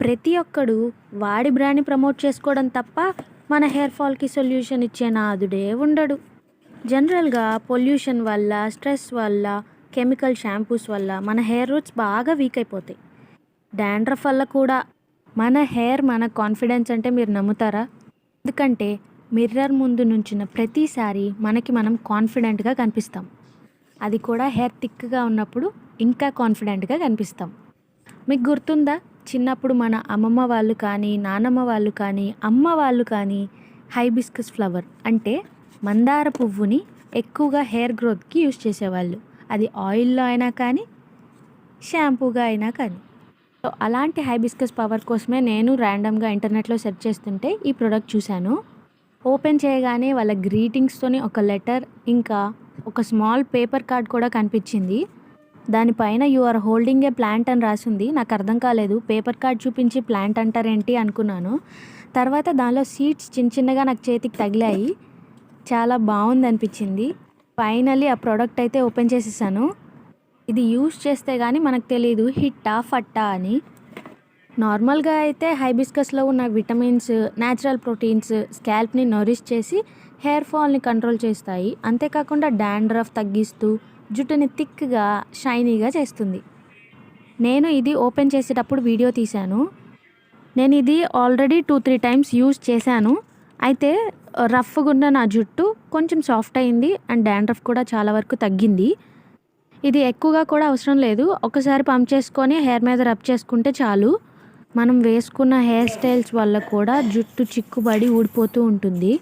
ప్రతి ఒక్కడు వాడి బ్రాండ్ని ప్రమోట్ చేసుకోవడం తప్ప మన హెయిర్ ఫాల్కి సొల్యూషన్ ఇచ్చే నాదుడే ఉండడు. జనరల్గా పొల్యూషన్ వల్ల స్ట్రెస్ వల్ల కెమికల్ షాంపూస్ వల్ల మన హెయిర్ రూట్స్ బాగా వీక్ అయిపోతాయి. డాండ్రఫ్ వల్ల కూడా. మన హెయిర్ మన కాన్ఫిడెన్స్ అంటే మీరు నమ్ముతారా? ఎందుకంటే మిర్రర్ ముందు నుంచిన ప్రతిసారి మనకి మనం కాన్ఫిడెంట్గా కనిపిస్తాం. అది కూడా హెయిర్ థిక్గా ఉన్నప్పుడు ఇంకా కాన్ఫిడెంట్గా కనిపిస్తాం. మీకు గుర్తుందా? చిన్నప్పుడు మన అమ్మమ్మ వాళ్ళు కానీ నానమ్మ వాళ్ళు కానీ అమ్మ వాళ్ళు కానీ హైబిస్కస్ ఫ్లవర్ అంటే మందార పువ్వుని ఎక్కువగా హెయిర్ గ్రోత్కి యూస్ చేసేవాళ్ళు. అది ఆయిల్లో అయినా కానీ షాంపూగా అయినా కానీ. సో అలాంటి హైబిస్కస్ పవర్ కోసమే నేను ర్యాండమ్గా ఇంటర్నెట్లో సెర్చ్ చేస్తుంటే ఈ ప్రోడక్ట్ చూశాను. ఓపెన్ చేయగానే వాళ్ళ గ్రీటింగ్స్తోని ఒక లెటర్ ఇంకా ఒక స్మాల్ పేపర్ కార్డ్ కూడా కనిపించింది. దానిపైన you are holding a plant అని రాసింది. నాకు అర్థం కాలేదు. పేపర్ కార్డ్ చూపించి ప్లాంట్ అంటారేంటి అనుకున్నాను. తర్వాత దానిలో సీడ్స్ చిన్న చిన్నగా నాకు చేతికి తగిలాయి. చాలా బాగుంది అనిపించింది. ఫైనల్లీ ఆ ప్రోడక్ట్ అయితే ఓపెన్ చేసేసాను. ఇది యూస్ చేస్తే కానీ మనకు తెలియదు హిట్టా ఫట్టా అని. నార్మల్గా అయితే హైబిస్కస్లో ఉన్న విటమిన్స్ న్యాచురల్ ప్రోటీన్స్ స్కాల్ప్ని నరిష్ చేసి హెయిర్ ఫాల్ని కంట్రోల్ చేస్తాయి. అంతేకాకుండా డాండ్రఫ్ తగ్గిస్తూ జుట్టుని థిక్గా షైనీగా చేస్తుంది. నేను ఇది ఓపెన్ చేసేటప్పుడు వీడియో తీశాను. నేను ఇది already two three times use చేశాను. అయితే రఫ్గా ఉన్న నా జుట్టు కొంచెం సాఫ్ట్ అయింది అండ్ డాండ్రఫ్ కూడా చాలా వరకు తగ్గింది. ఇది ఎక్కువగా కూడా అవసరం లేదు. ఒకసారి పంప్ చేసుకొని హెయిర్ మీద రబ్ చేసుకుంటే చాలు. మనం వేసుకున్న హెయిర్ స్టైల్స్ వల్ల కూడా జుట్టు చిక్కుబడి ఊడిపోతూ ఉంటుంది.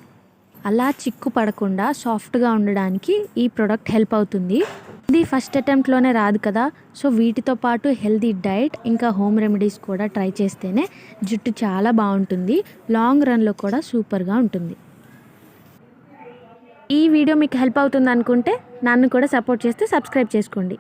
అలా చిక్కు పడకుండా సాఫ్ట్గా ఉండడానికి ఈ ప్రోడక్ట్ హెల్ప్ అవుతుంది. ఇది ఫస్ట్ అటెంప్ట్లోనే రాదు కదా. సో వీటితో పాటు హెల్దీ డైట్ ఇంకా హోమ్ రెమెడీస్ కూడా ట్రై చేస్తేనే జుట్టు చాలా బాగుంటుంది. లాంగ్ రన్లో కూడా సూపర్గా ఉంటుంది. ఈ వీడియో మీకు హెల్ప్ అవుతుంది అనుకుంటే నన్ను కూడా సపోర్ట్ చేస్తే సబ్స్క్రైబ్ చేసుకోండి.